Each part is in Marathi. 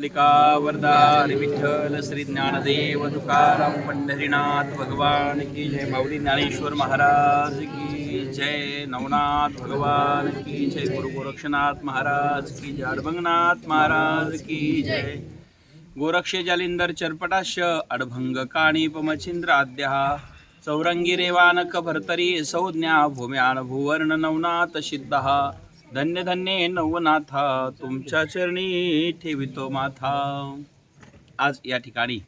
लिका वरदान विठ्ठल श्री ज्ञानदेव तुकाराम पंढरीनाथ भगवान की जय माऊली ज्ञानेश्वर महाराज की जय नवनाथ भगवान की जय गुरु गोरक्षनाथ महाराज की जय अडभंगनाथ महाराज की जय। गोरक्ष जालिंदर चरपटाश अडभंग काणीप मच्छिंद्र आद्या चौरंगी रेवानक भरतरी संज्ञा भूम्यान भुवर्ण नवनाथ सिद्धः। धन्य धन्य नवनाथा तुमच्या चरणी ठेवितो माथा. आज या ठिकाणी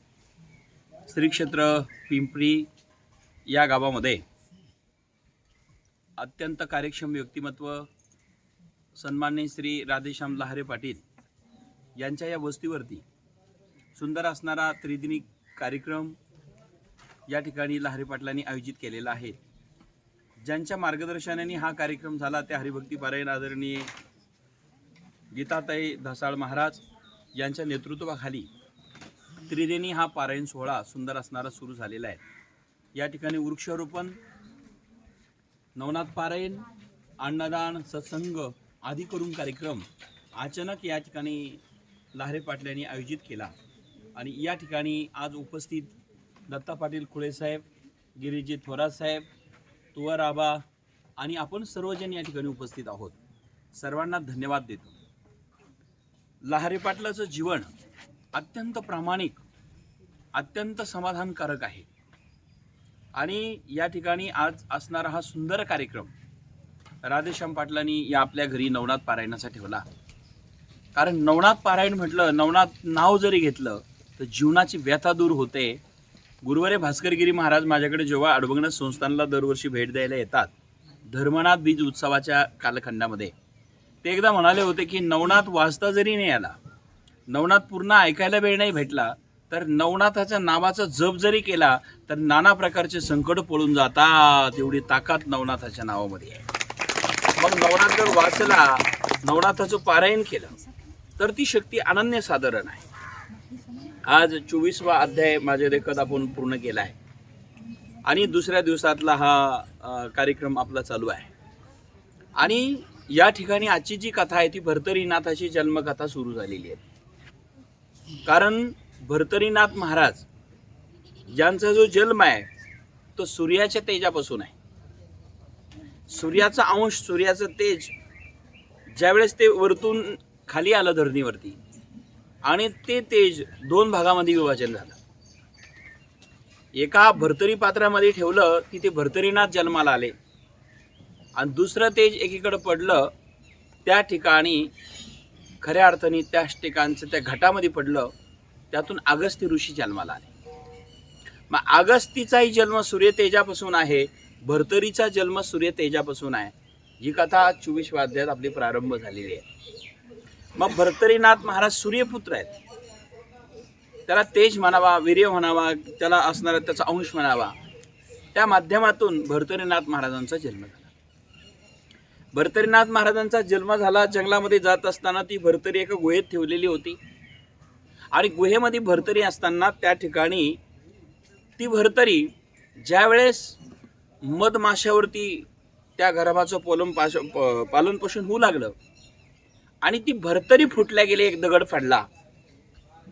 श्री क्षेत्र पिंपरी या गावामध्ये अत्यंत कार्यक्षम व्यक्तिमत्व सन्मान्य श्री राधेश्याम लहारे पाटील यांच्या या वस्तीवरती सुंदर असणारा त्रिदिनी कार्यक्रम या ठिकाणी लहारे पाटलांनी आयोजित केलेला आहे. ज्यांच्या मार्गदर्शनाने हा कार्यक्रम झाला त्या हरिभक्ती पारायण आदरणीय गीताताई धसाळ महाराज यांच्या नेतृत्वाखाली त्रिदेनी हा पारायण सोहळा सुंदर असणारा सुरू झालेला आहे. या ठिकाणी वृक्षारोपण नवनाथ पारायण अन्नदान सत्संग आदी करून कार्यक्रम अचानक या ठिकाणी लहारे पाटलांनी आयोजित केला. आणि या ठिकाणी आज उपस्थित दत्ता पाटील खुळेसाहेब गिरीजी थोरात साहेब तुवर आबा आणि आपण सर्वजण या ठिकाणी उपस्थित आहोत. सर्वांना धन्यवाद देतो. लहारे पाटलाचं जीवन अत्यंत प्रामाणिक अत्यंत समाधानकारक आहे. आणि या ठिकाणी आज असणारा हा सुंदर कार्यक्रम राधेश्याम पाटलांनी या आपल्या घरी नवनाथ पारायणाचा ठेवला. कारण नवनाथ पारायण म्हटलं नवनाथ नाव जरी घेतलं तर जीवनाची व्यथा दूर होते. गुरुवारे भास्करगिरी महाराज माझ्याकडे जेव्हा अडवंगण संस्थानला दरवर्षी भेट द्यायला येतात धर्मनाथ बीज उत्सवाच्या कालखंडामध्ये ते एकदा म्हणाले होते की नवनाथ वाचता जरी नाही आला नवनाथ पूर्ण ऐकायला वेळ नाही भेटला तर नवनाथाच्या नावाचा जप जरी केला तर नाना प्रकारचे संकट पळून जातात एवढी ताकद नवनाथाच्या नावामध्ये आहे. मग नवनाथ जर वाचला नवनाथाचं पारायण केलं तर ती शक्ती अनन्य साधारण आहे. आज चोवीसवा अध्याय माझे देखत आपण पूर्ण केला आहे. आणि दुसऱ्या दिवसातला हा कार्यक्रम आपला चालू आहे. आणि या ठिकाणी आजची जी कथा आहे ती भरतरीनाथाची जन्मकथा सुरू झालेली आहे. कारण भरतरीनाथ महाराज यांचा जो जन्म आहे तो सूर्याच्या तेजापासून आहे. सूर्याचा अंश सूर्याचं तेज ज्यावेळेस ते वरतून खाली आलं धरणीवरती आणि ते तेज दोन भागामध्ये विभाजन झालं. एका भरतरी पात्रामध्ये ठेवलं की ते भरतरीनाथ जन्माला आले. आणि दुसरं तेज एकीकडं पडलं त्या ठिकाणी खऱ्या अर्थाने त्याच ठिकाणचं त्या घटामध्ये पडलं त्यातून अगस्ती ऋषी जन्माला आले. मग अगस्तीचाही जन्म सूर्यतेजापासून आहे भरतरीचा जन्म सूर्यतेजापासून आहे. ही कथा चोवीस वाद्यात आपली प्रारंभ झालेली आहे. मग भरतरीनाथ महाराज सूर्यपुत्र आहेत. त्याला तेज म्हणावा वीर्य म्हणावा त्याला असणारा त्याचा अंश म्हणावा. त्या माध्यमातून भरतरीनाथ महाराजांचा जन्म झाला. भरतरीनाथ महाराजांचा जन्म झाला जंगलामध्ये जात असताना ती भरतरी एका गुहेत ठेवलेली होती. आणि गुहेमध्ये भरतरी असताना त्या ठिकाणी ती भरतरी ज्यावेळेस मधमाशावरती त्या गर्भाचं पोलम पाश प- पालनपोषण होऊ लागलं आणि ती भरतरी फुटल्या गेली एक दगड पडला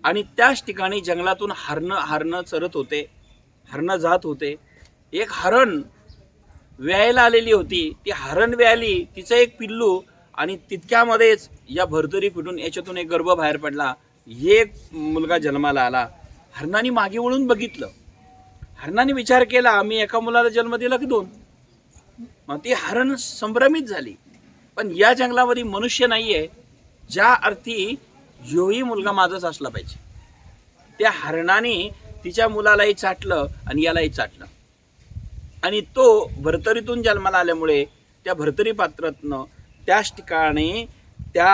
आणि त्याच ठिकाणी जंगलातून हरणं हरणं चरत होते हरणं जात होते. एक हरण व्यायला आलेली होती. ती हरण व्यायली तिचं एक पिल्लू आणि तितक्यामध्येच या भरतरी फुटून याच्यातून एक गर्भ बाहेर पडला. एक मुलगा जन्माला आला. हरणाने मागे वळून बघितलं. हरणाने विचार केला आम्ही एका मुलाला जन्म दिला की दोन? मग ती हरण संभ्रमित झाली. पण या जंगलामध्ये मनुष्य नाही आहे ज्या अर्थी योही मुलगा माझाच असला पाहिजे. त्या हरणाने तिच्या मुलालाही चाटलं आणि यालाही चाटलं. आणि तो भरतरीतून जन्माला आल्यामुळे त्या भरतरी पात्रातनं त्याच ठिकाणी त्या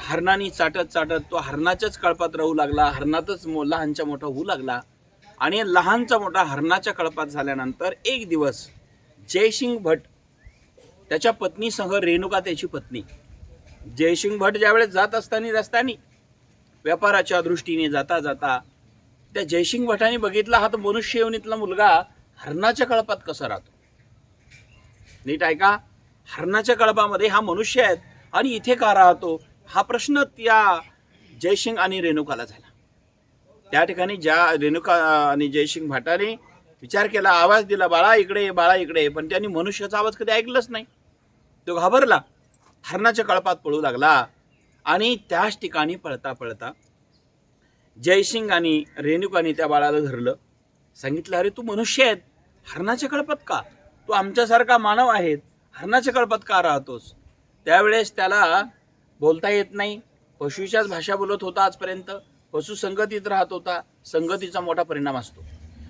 हरणाने चाटत चाटत तो हरणाच्याच कळपात राहू लागला हरणातच मो लहानचा मोठा होऊ लागला. आणि लहानचा मोठा हरणाच्या कळपात झाल्यानंतर एक दिवस जयसिंग भट त्याच्या पत्नीसह रेणुका त्याची पत्नी. जयसिंग भट ज्यावेळेस जात असताना रस्त्याने व्यापाराच्या दृष्टीने जाता जाता त्या जयसिंग भटाने बघितला हा तर मनुष्य योनीतला मुलगा हरणाच्या कळपात कसा राहतो. नीट ऐका हरणाच्या कळपामध्ये हा मनुष्य आहे आणि इथे का राहतो? हा प्रश्न त्या जयसिंग आणि रेणुकाला झाला. त्या ठिकाणी ज्या रेणुका आणि जयसिंग भटाने विचार केला आवाज दिला बाळा इकडे बाळा इकडे पण त्यांनी मनुष्याचा आवाज कधी ऐकलंच नाही. तो घाबरला. हरणाच्या कळपात पळू लागला. आणि त्याच ठिकाणी पळता पळता जयसिंग आणि रेणुकाने त्या बाळाला धरलं. सांगितलं अरे तू मनुष्य आहेत हरणाच्या कळपात का? तू आमच्यासारखा मानव आहेत हरणाच्या कळपात का राहतोस? त्यावेळेस त्याला बोलता येत नाही. पशुच्याच भाषा बोलत होता आजपर्यंत. पशु संगतीत राहत होता. संगतीचा मोठा परिणाम असतो.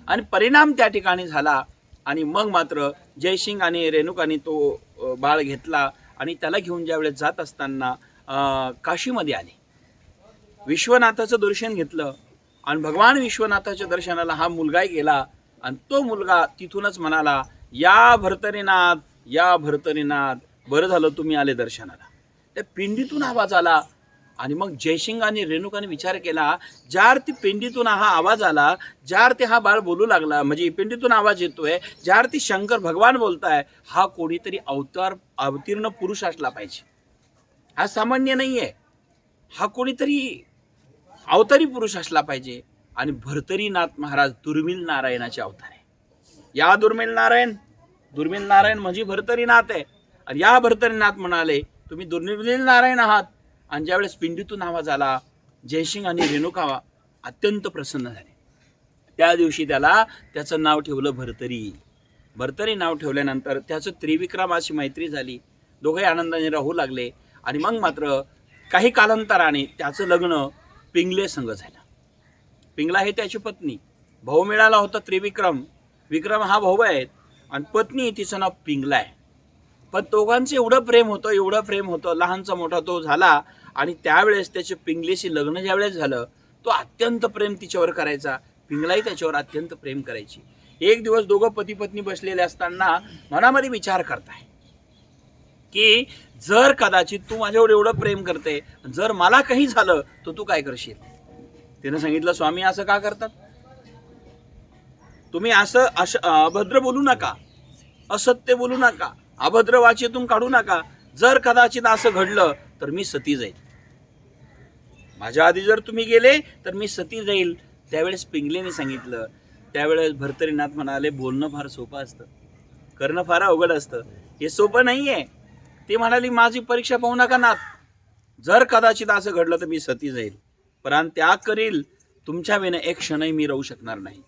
आणि परिणाम त्या ठिकाणी झाला. आणि मग मात्र जयसिंग आणि रेणुकाने तो बाळ घेतला आणि त्याला घेऊन ज्यावेळेस जात असताना काशीमध्ये आले. विश्वनाथाचं दर्शन घेतलं आणि भगवान विश्वनाथाच्या दर्शनाला हा मुलगाही गेला आणि तो मुलगा तिथूनच म्हणाला या भरतरीनाथ या भरतरीनाथ बरं झालं तुम्ही आले दर्शनाला. त्या पिंडीतून आवाज आला. आणि मग जयसिंगाने आणि रेणुकाने विचार केला ज्या अर्थी पिंडीतून हा आवाज आला ज्या अर्थी हा बाळ बोलू लागला म्हणजे पिंडीतून आवाज येतोय ज्या अर्थी शंकर भगवान बोलताय हा कोणीतरी अवतार अवतीर्ण पुरुष असला पाहिजे. हा सामान्य नाहीये. हा कोणीतरी अवतारी पुरुष असला पाहिजे. आणि भरतरीनाथ महाराज दुर्मिल नारायणाचे अवतार आहे. या दुर्मिळ नारायण दुर्मिल नारायण म्हणजे भरतरीनाथ आहे. आणि या भरतरीनाथ म्हणाले तुम्ही दुर्मिल नारायण आहात. आणि ज्यावेळेस पिंडीतून आवाज आला जयसिंग आणि रेणुका अत्यंत प्रसन्न झाले. त्या दिवशी त्याला त्याचं नाव ठेवलं भरतरी. भरतरी नाव ठेवल्यानंतर त्याचं त्रिविक्रमाशी मैत्री झाली. दोघे आनंदाने राहू लागले आणि मग मात्र काही कालांतराने त्याचं लग्न पिंगले संघ झालं. पिंगला हे त्याची पत्नी. भाऊ मिळाला होता त्रिविक्रम. विक्रम हा भाऊ आहे आणि पत्नी तिचं नाव पिंगला आहे. पण दोघांचं एवढं प्रेम होतं एवढं प्रेम होतं लहानचा मोठा तो झाला आणि त्यावेळेस त्याचे पिंगलेशी लग्न ज्यावेळेस झालं तो अत्यंत प्रेम तिच्यावर करायचा. पिंगलाही त्याच्यावर अत्यंत प्रेम करायची. एक दिवस दोघं पती पत्नी बसलेले असताना मनामध्ये विचार करताय की जर कदाचित तू माझ्यावर एवढं प्रेम करते जर मला काही झालं तर तू काय करशील? तिनं सांगितलं स्वामी असं का करतात? तुम्ही असं अश अभद्र बोलू नका. असत्य बोलू नका. अभद्र वाचेतून काढू नका. जर कदाचित असं घडलं तर मी सती जाईल माझ्या आधी जर तुम्ही गेले तर मी सती जाईल. त्यावेळेस पिंगलेने सांगितलं. त्यावेळेस भरतरीनाथ म्हणाले बोलणं फार सोपं असतं. करणं फार अवघड असतं. हे सोपं नाही आहे ते म्हणाली माझी परीक्षा पाहू नका नाथ जर कदाचित असं घडलं तर मी सती जाईल. पण त्याग करील. तुमच्या विना एक क्षणही मी राहू शकणार नाही.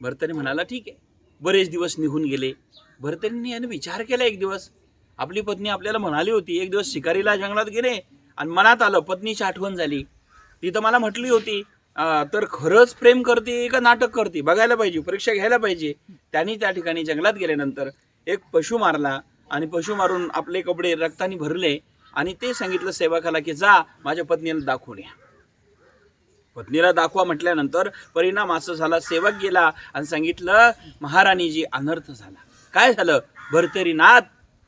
भरतरी म्हणाला ठीक आहे. बरेच दिवस निघून गेले. भरतरींनी याने विचार केला एक दिवस. आपली पत्नी आपल्याला म्हणाली होती एक दिवस शिकारीला जंगलात गेले. आणि मनात आलं पत्नीची आठवण झाली. ती तर मला म्हटली होती तर खरंच प्रेम करते का नाटक करते? बघायला पाहिजे परीक्षा घ्यायला पाहिजे. त्यांनी त्या ठिकाणी जंगलात गेल्यानंतर एक पशु मारला आणि पशु मारून आपले कपडे रक्ताने भरले आणि ते सांगितलं सेवकाला की जा माझ्या पत्नीला दाखवून या. पत्नीला दाखवा म्हटल्यानंतर परिणाम असं झाला सेवक गेला आणि सांगितलं महाराणीजी अनर्थ झाला. काय झालं? भरतरीनाथ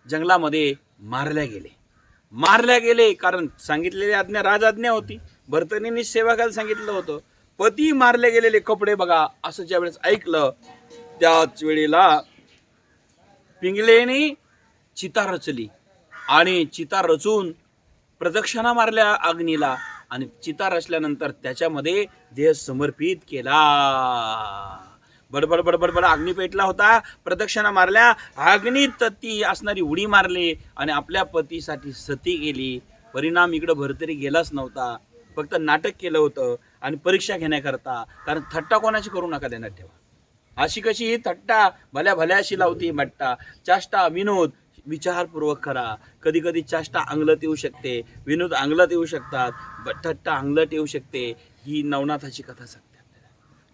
जंगलामध्ये मारल्या गेले. मारल्या गेले कारण सांगितलेली आज्ञा राजाज्ञा होती. भरतरीने सेवकाला सांगितलं होतं पती मारले गेलेले कपडे बघा असं ज्यावेळेस ऐकलं त्याच वेळेला पिंगलेने चिता रचली आणि चिता रचून प्रदक्षिणा मारल्या अग्नीला आणि चिता रचल्यानंतर त्याच्यामध्ये देह समर्पित केला. बडबड बडबड बड अग्नी पेटला होता. प्रदक्षिणा मारल्या. अग्नीत ती असणारी उडी मारली आणि आपल्या पतीसाठी सती गेली. परिणाम इकडं भरतरी गेलाच नव्हता. फक्त नाटक केलं होतं आणि परीक्षा घेण्याकरता. कारण थट्टा कोणाची करू नका देण्यात ठेवा. अशी कशी ही थट्टा? भल्या भल्याशी लावती मट्टा चाष्टा विनोद विचारपूर्वक करा. कधी कधी चाष्टा अंगलत येऊ शकते. विनोद अंगलत येऊ शकतात. ब- थट्टा अंगलत येऊ शकते. ही नवनाथाची कथा सांगते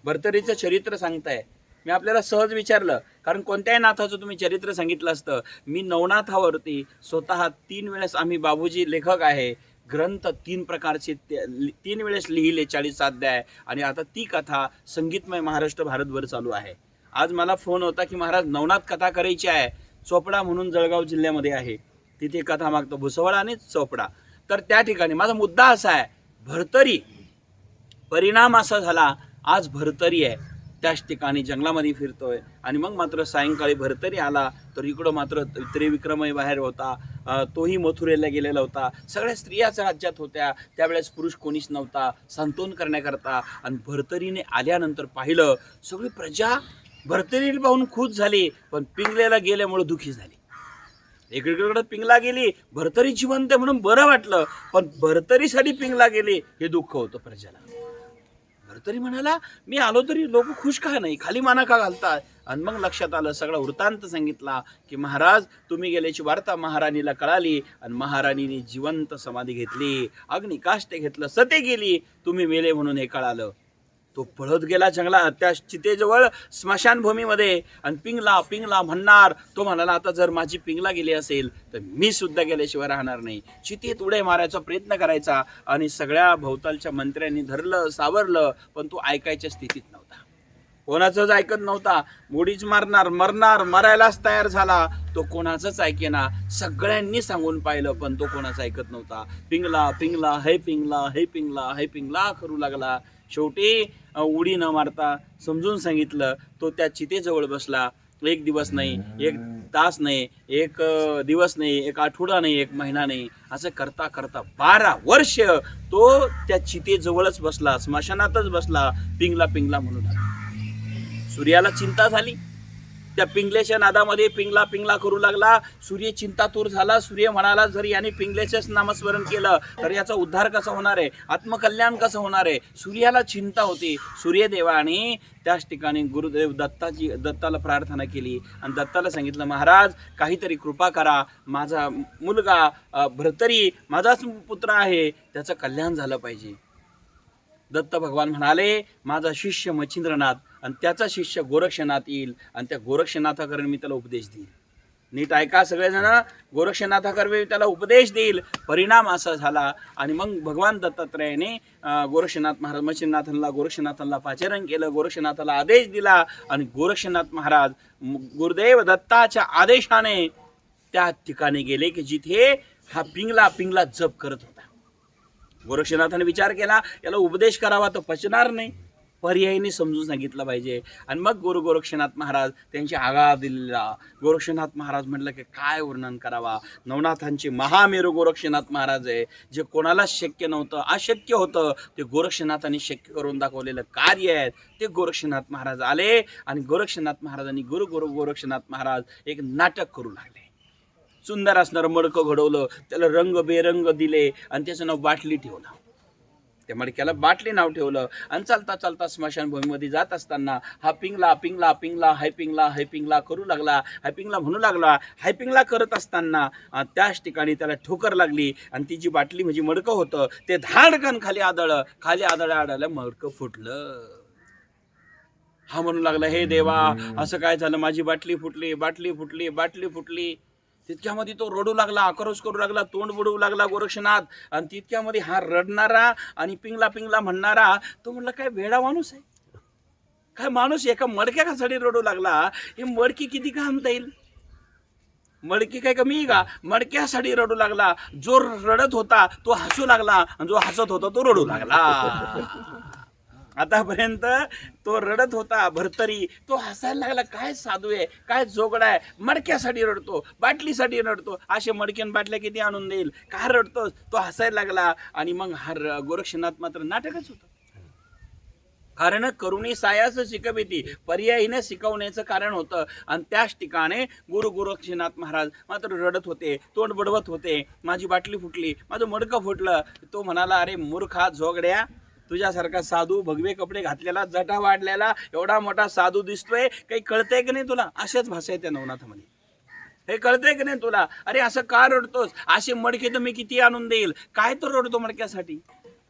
भरतरीचं चरित्र सांगताय. मी आपल्याला सहज विचारलं कारण कोणत्याही नाथाचं तुम्ही चरित्र सांगितलं असतं. मी नवनाथावरती स्वतः तीन वेळेस आम्ही बाबूजी लेखक आहे. ग्रंथ तीन प्रकारचे ते- तीन वेळेस लिहिले चाळीस अध्याय. आणि आता ती कथा संगीतमय महाराष्ट्र भारतभर चालू आहे. आज मला फोन होता की महाराज नवनाथ कथा करायची आहे. चोपडा म्हणून जळगाव जिल्ह्यामध्ये आहे. तिथे कथा मागतो भुसवळ आणि चोपडा. तर त्या ठिकाणी माझा मुद्दा असा आहे भरतरी परिणाम असा झाला आज भरतरी आहे. त्याच ठिकाणी जंगलामध्ये फिरतोय. आणि मग मात्र सायंकाळी भरतरी आला तर इकडं मात्र त्रिविक्रमही बाहेर होता. तोही मथुरेला गेलेला होता. सगळ्या स्त्रियाच राज्यात होत्या. त्यावेळेस पुरुष कोणीच नव्हता. सांत्वन करण्याकरता आणि भरतरीने आल्यानंतर पाहिलं सगळी प्रजा भरतरीला पाहून खुश झाली पण पिंगलेला गेल्यामुळे दुःखी झाली. एकीकडे पिंगला गेली भरतरी जिवंत म्हणून बरं वाटलं पण भरतरीसाठी पिंगला गेली हे दुःख होतं प्रजाला. तरी म्हणाला मी आलो तरी लोक खुश का नाही? खाली माना का घालतात आणि मग लक्षात आलं सगळा वृत्तांत सांगितला की महाराज तुम्ही गेल्याची वार्ता महाराणीला कळाली आणि महाराणीने जिवंत समाधी घेतली. अग्निकाष्ट घेतलं सते गेली. तुम्ही मेले म्हणून हे कळालं. तो पळत गेला जंगलात. त्या चितेजवळ स्मशानभूमीमध्ये. आणि पिंगला पिंगला म्हणणार. तो म्हणाला आता जर माझी पिंगला गेली असेल तर मी सुद्धा गेल्याशिवाय राहणार नाही. चितेत उडे मारायचा प्रयत्न करायचा. आणि सगळ्या भोवतालच्या मंत्र्यांनी धरलं सावरलं पण तो ऐकायच्या स्थितीत नव्हता. कोणाचंच ऐकत नव्हता. मुडीच मारणार मरणार मरायलाच तयार झाला. तो कोणाचंच ऐकेना. सगळ्यांनी सांगून पाहिलं पण तो कोणाचं ऐकत नव्हता. पिंगला पिंगला हे पिंगला हे पिंगला हे पिंगला करू लागला. शेवटी उडी न मारता समजून सांगितलं तो त्या चितेजवळ बसला. एक दिवस नाही एक तास नाही एक दिवस नाही एक आठवडा नाही एक महिना नाही. असं करता करता बारा वर्ष तो त्या चितेजवळच बसला स्मशानातच बसला. पिंगला पिंगला म्हणून. सूर्याला चिंता झाली. त्या पिंगलेच्या नादामध्ये पिंगला पिंगला करू लागला. सूर्य चिंतातूर झाला. सूर्य म्हणाला जर याने पिंगल्याचंच नामस्मरण केलं तर याचा उद्धार कसा होणार आहे? आत्मकल्याण कसं होणार आहे? सूर्याला चिंता होती. सूर्यदेवाने त्याच ठिकाणी गुरुदेव दत्ताची दत्ताला प्रार्थना केली. आणि दत्ताला सांगितलं महाराज काहीतरी कृपा करा. माझा मुलगा अ, भर्तरी माझाच पुत्र आहे. त्याचं कल्याण झालं पाहिजे. दत्त भगवान म्हणाले माझा शिष्य मच्छिंद्रनाथ आणि त्याचा शिष्य गोरक्षनाथ येईल आणि त्या गोरक्षनाथाकडे मी त्याला उपदेश देईल नीट ऐका सगळेजण गोरक्षनाथाकडे मी त्याला उपदेश देईल. परिणाम असा झाला आणि मग भगवान दत्तात्रयाने गोरक्षनाथ महाराज मच्छिंद्रनाथांना गोरक्षनाथांना पाचारण केलं गोरक्षनाथाला आदेश दिला आणि गोरक्षनाथ महाराज गुरुदेव दत्ताच्या आदेशाने त्या ठिकाणी गेले की जिथे हा पिंगला पिंगला जप करत होता. गोरक्षनाथाने विचार केला याला उपदेश करावा तर पचणार नाही. पर्यायीने समजून सांगितलं पाहिजे. आणि मग गुरु गोरक्षनाथ महाराज त्यांची आगा दिलेला. गोरक्षनाथ महाराज म्हटलं की काय वर्णन करावा? नवनाथांचे महामेरू गोरक्षनाथ महाराज आहे. जे कोणालाच शक्य नव्हतं अशक्य होतं ते गोरक्षनाथांनी शक्य करून दाखवलेलं कार्य आहे. ते गोरक्षनाथ महाराज आले आणि गोरक्षनाथ महाराजांनी गुरु गुरु गोरक्षनाथ महाराज एक नाटक करू लागले. सुंदर असणारं मडकं घडवलं त्याला रंग बेरंग दिले आणि त्याचं नाव बाटली ठेवलं. त्या मडक्याला बाटली नाव ठेवलं आणि चालता चालता स्मशानभूमीमध्ये जात असताना हा पिंगला पिंगला पिंगला हाय पिंगला हाय पिंगला करू लागला हाय पिंगला म्हणू लागला हाय पिंगला करत असताना त्याच ठिकाणी त्याला ठोकर लागली आणि ती जी बाटली म्हणजे मडकं होतं ते धाडकन खाली आदळलं खाली आदळा आडायला मडकं फुटलं. हा म्हणू लागला हे देवा असं काय झालं? माझी बाटली फुटली बाटली फुटली बाटली फुटली. तितक्यामध्ये तो रडू लागला आक्रोश करू लागला तोंड बुडवू लागला गोरक्षनाथ. आणि तितक्यामध्ये हा रडणारा आणि पिंगला पिंगला म्हणणारा तो म्हटला काय वेडा माणूस आहे. काय माणूस एका मडक्यासाठी रडू लागला. हे मडकी किती का आणता येईल? मडकी काय कमी आहे का? मडक्यासाठी रडू लागला. जो रडत होता तो हसू लागला. आणि जो हसत होता तो रडू लागला. आतापर्यंत तो रडत होता भरतरी. तो हसायला लागला काय साधू आहे? काय जोगडा आहे? मडक्यासाठी रडतो बाटलीसाठी रडतो. असे मडक्यान बाटल्या किती आणून देईल? काय रडतोस? तो हसायला लागला आणि मग हा गोरक्षनाथ मात्र नाटकच होतं. कारण करुणी सायास शिकविती पर्यायीने शिकवण्याचं कारण होतं. आणि त्याच ठिकाणी गुरु गोरक्षनाथ महाराज मात्र रडत होते तोंड बडवत होते. माझी बाटली फुटली माझं मडकं फुटलं. तो म्हणाला अरे मूर्खा झोगड्या तुझ्यासारखा साधू भगवे कपडे घातलेला जटा वाढलेला एवढा मोठा साधू दिसतोय काही कळतंय की नाही तुला? अशाच भाषा आहे त्या नवनाथामध्ये. हे कळतंय की नाही तुला? अरे असं का रडतोस? असे मडके तर मी किती आणून देईल? काय तर रडतो मडक्यासाठी?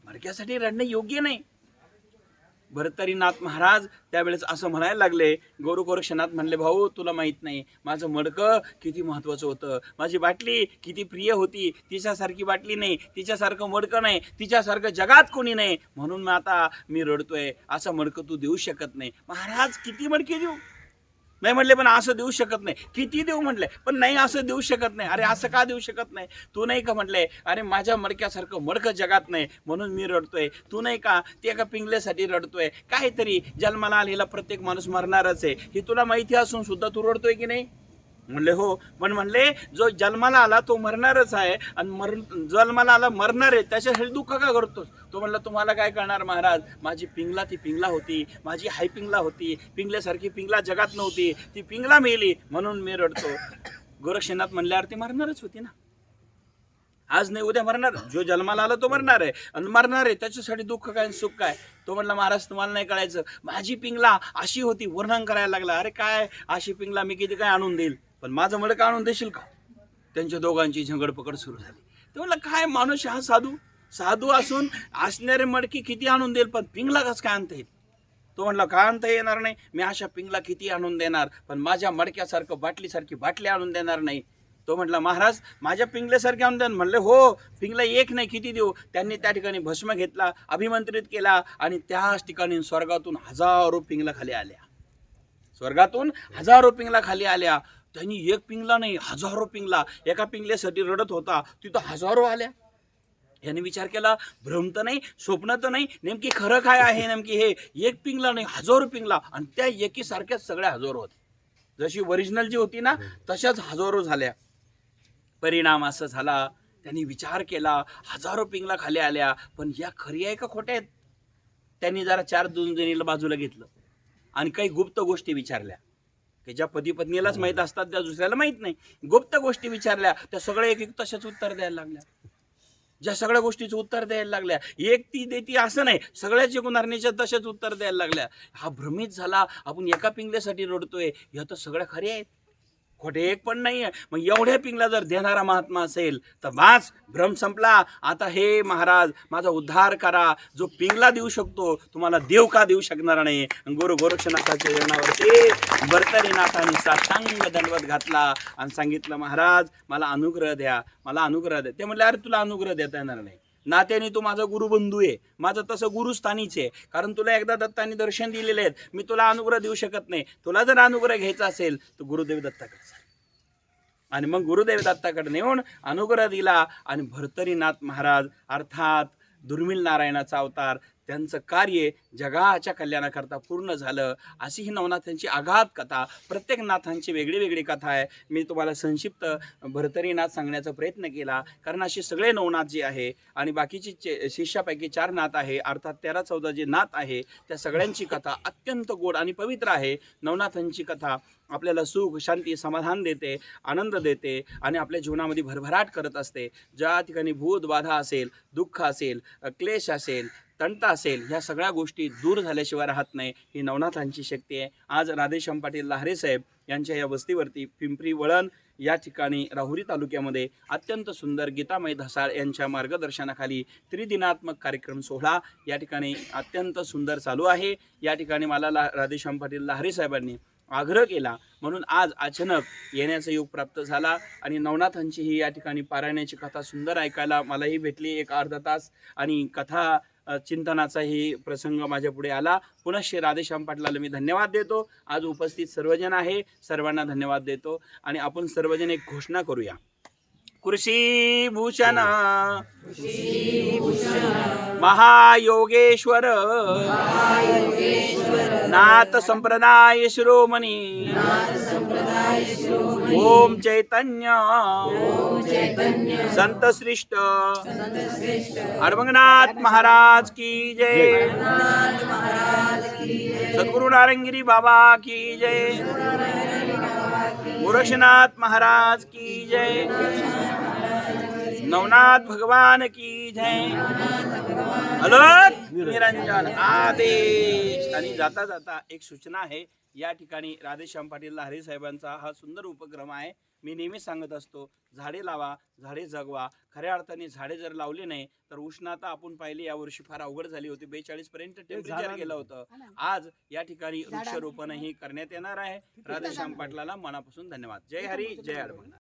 मडक्यासाठी रडणं योग्य नाही. भरतरीनाथ महाराज त्यावेळेस असं म्हणायला लागले गुरु म्हणले भाऊ तुला माहीत नाही माझं मडकं किती महत्त्वाचं होतं. माझी बाटली किती प्रिय होती तिच्यासारखी बाटली नाही तिच्यासारखं मडकं नाही तिच्यासारखं जगात कोणी नाही. म्हणून मग आता मी रडतोय असं मडकं तू देऊ शकत नाही. महाराज किती मडके देऊ? नाही म्हटले पण असं देऊ शकत नाही. किती देऊ? म्हटले पण नाही असं देऊ शकत नाही. अरे असं का देऊ शकत नाही? तू नाही का? म्हटले अरे माझ्या मडक्यासारखं मडकं जगात नाही म्हणून मी रडतोय. तू नाही का? ते एका पिंगल्यासाठी रडतोय. काहीतरी जन्माला आलेला प्रत्येक माणूस मरणारच आहे. हे तुला माहिती असून सुद्धा तू रडतोय की नाही? म्हणले हो. पण म्हणले जो जन्माला आला तो मरणारच आहे. आणि मर जन्माला आला मरणार आहे. त्याच्यासाठी दुःख का करतोस? तो म्हणला तुम्हाला काय करणार महाराज? माझी पिंगला ती पिंगला होती. माझी हाय पिंगला होती. पिंगल्यासारखी पिंगला जगात नव्हती. ती पिंगला मेली. म्हणून मी रडतो. गोरक्षनाथ म्हणल्यावर ती मरणारच होती ना. आज नाही उद्या मरणार. जो जन्माला आला तो मरणार आहे. आणि मरणार आहे. त्याच्यासाठी दुःख काय सुख काय? तो म्हणला महाराज तुम्हाला नाही कळायचं. माझी पिंगला अशी होती. वर्णन करायला लागला. अरे काय? अशी पिंगला मी किती काय आणून देईल? पण माझं मडकं आणून देशील का? त्यांच्या दोघांची झंगडपकड सुरू झाली. ते म्हणलं काय माणूस हा साधू? साधू असून असणारे मडकी किती आणून देईल? पण पिंगला कसं काय आणता येईल? तो म्हणला का आणता येणार नाही? मी अशा पिंगला किती आणून देणार? पण माझ्या मडक्यासारखं बाटलीसारखी बाटली आणून देणार नाही. तो म्हटला महाराज माझ्या पिंगल्यासारखे आणून म्हणले हो पिंगला एक नाही किती देऊ? त्यांनी त्या ठिकाणी भस्म घेतला अभिमंत्रित केला आणि त्याच ठिकाणी स्वर्गातून हजारो पिंगला खाली आल्या. स्वर्गातून हजारो पिंगला खाली आल्या. त्यांनी एक पिंगला नाही हजारो पिंगला. एका पिंगल्यासाठी रडत होता तिथं हजारो आल्या. याने विचार केला भ्रम तर नाही स्वप्न तर नाही नेमकी खरं काय आहे नेमकी हे एक पिंगला नाही हजारो पिंगला. आणि त्या एकीसारख्याच सगळ्या हजारो होत्या. जशी ओरिजिनल जी होती ना तशाच हजारो झाल्या. परिणाम असा झाला त्यांनी विचार केला हजारो पिंगला खाली आल्या पण या खरी आहे का खोट्या आहेत. त्यांनी जरा चार दोन जणीला बाजूला घेतलं. आणि काही गुप्त गोष्टी विचारल्या. की ज्या पती पत्नीलाच माहीत असतात त्या दुसऱ्याला माहीत नाही. गुप्त गोष्टी विचारल्या त्या सगळ्या एक एक तशाच उत्तर द्यायला लागल्या. ज्या सगळ्या गोष्टीचं उत्तर द्यायला लागल्या एक ती देती असं नाही सगळ्याच गुणारणीच्या तशाच उत्तर द्यायला लागल्या. हा भ्रमित झाला आपण एका पिंगल्यासाठी रडतोय ह्या तर सगळ्या खऱ्या आहेत. खोटे एक पण नाही आहे मग एवढ्या पिंगला जर देणारा महात्मा असेल तर वाच भ्रम संपला. आता हे महाराज माझा उद्धार करा. जो पिंगला देऊ शकतो तुम्हाला देव का देऊ शकणार नाही? गुरु गोरक्षनाथाच्या चरणावरती भरतरीनाथाने साष्टांग दंडवत घातला आणि सांगितलं महाराज मला अनुग्रह द्या. मला अनुग्रह द्या. ते म्हटलं अरे तुला अनुग्रह देता येणार नाही. नात्याने तू माझा गुरुबंधू आहे. माझं तसं गुरुस्थानीच आहे. कारण तुला एकदा दत्तानी दर्शन दिलेले आहेत. मी तुला अनुग्रह देऊ शकत नाही. तुला जर अनुग्रह घ्यायचा असेल तर गुरुदेव दत्ताकडे आणि मग गुरुदेव दत्ताकडे नेऊन अनुग्रह दिला आणि भरतरीनाथ महाराज अर्थात दुर्मिळ नारायणाचा अवतार त्यांचं कार्य जगाच्या कल्याणाकरता पूर्ण झालं. अशी ही नवनाथांची आघात कथा प्रत्येक नाथांची वेगळी वेगळी कथा आहे. मी तुम्हाला संक्षिप्त भरतरीनाथ सांगण्याचा प्रयत्न केला. कारण असे सगळे नवनाथ जे आहे आणि बाकीची चे शिष्यापैकी चार नाथ आहे अर्थात तेरा चौदा जे नाथ आहे त्या सगळ्यांची कथा अत्यंत गोड आणि पवित्र आहे. नवनाथांची कथा आपल्याला सुख शांती समाधान देते आनंद देते आणि आपल्या जीवनामध्ये भरभराट करत असते. ज्या ठिकाणी भूत बाधा असेल दुःख असेल क्लेश असेल तंट असेल ह्या सगळ्या गोष्टी दूर झाल्याशिवाय राहत नाही ही नवनाथांची शक्ती आहे. आज राधेश्याम पाटील लहारे साहेब यांच्या या वस्तीवरती पिंपरी वळण या ठिकाणी राहुरी तालुक्यामध्ये अत्यंत सुंदर गीतामय धसाळ यांच्या मार्गदर्शनाखाली त्रिदिनात्मक कार्यक्रम सोहळा या ठिकाणी अत्यंत सुंदर चालू आहे. या ठिकाणी मला ला राधेश्याम पाटील लहारी साहेबांनी आग्रह केला म्हणून आज अचानक येण्याचा योग प्राप्त झाला आणि नवनाथांची ही या ठिकाणी पारायणाची कथा सुंदर ऐकायला मलाही भेटली एक अर्धा तास. आणि कथा चिंतनाचाही प्रसंग माझ्या पुढे आला. पुन्हा श्री राधेश्याम पाटलाला मी धन्यवाद देतो. आज उपस्थित सर्वजण आहे. सर्वांना धन्यवाद देतो. आणि आपण सर्वजण एक घोषणा करूया. कृषी भूषण महायोगेश्वर। नाथ संप्रदाय शिरोमणी। ओम चैतन्य। संत श्रेष्ठ अडमंगनाथ महाराज की जय। सद्गुरु नारंगिरी बाबा की जय। गोरक्षनाथ महाराज की जय। नवनाथ भगवान की जय। अलग निरंजन आदेश. आणि जाता जाता एक सूचना आहे या ठिकाणी राधेश्याम पाटील हरी साहेबांचा हा सुंदर उपक्रम आहे. मी नेहमीच सांगत असतो झाडे लावा झाडे जगवा. खऱ्या अर्थाने झाडे जर लावली नाही तर उष्णता आपण पाहिली यावर्षी फार अवघड झाली होती. बेचाळीस पर्यंत टेम्परेचर गेलं होतं. आज या ठिकाणी वृक्षारोपणही करण्यात येणार आहे. राधेश्याम पाटलाला मनापासून धन्यवाद. जय हरी जय अडमंगनाथ